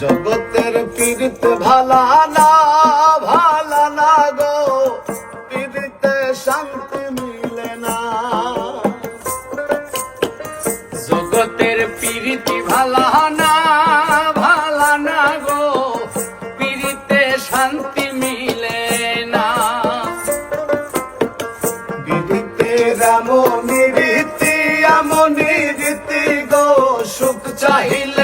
জগতের পীড়িত ভালা না ভালা না গো। পীড়িতে শান্তি মিলে না। জগতের প্রীতি ভালা না ভালা না গো। প্রীতিতে শান্তি মিলে না। বিদিতে রাম রীতি আমনি গো। সুখ চাহিলেও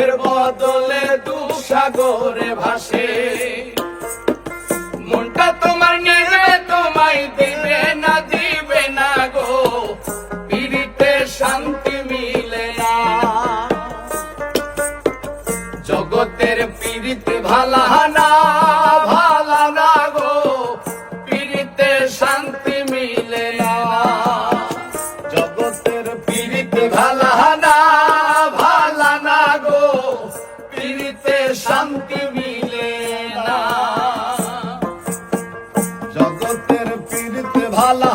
সুখের বদলে দুঃখ সাগরে ভাসে। মনটা তোমার নিবে তোমায় দিবে না দিবে না গো। পিড়িতে শান্তি মিলে না। জগতের পিড়িতে ভালা শান্তি মিলে না। জগতের পীড়িত ভালা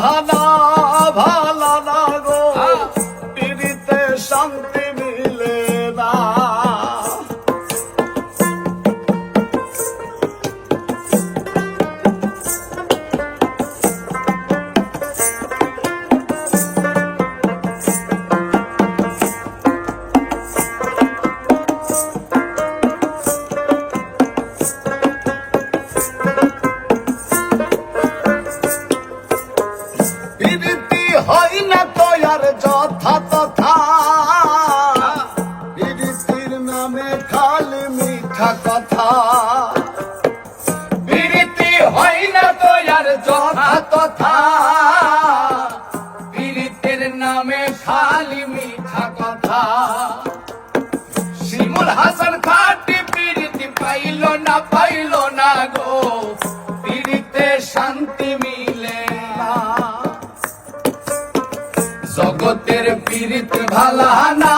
মিঠা কথা। প্রীতি হয় না তো আর যথা তথা। প্রীতির নামে খালি মিঠা কথা। শিমুল হাসান খাটি প্রীতি পাইল না পাইল না গো। প্রীতিতে শান্তি মিলে না। জগতের পীড়িত ভালা না।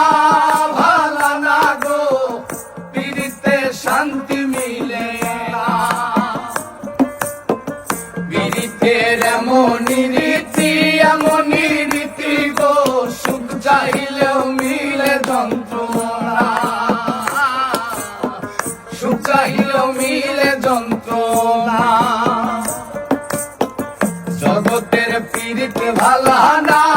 পীড়িতের এমনই রীতি এমনই রীতি গো সুখ চাইলেও মিলে যন্ত্রণা সুখ চাইলেও মিলে যন্ত্রণা জগতের পীড়িত ভালো না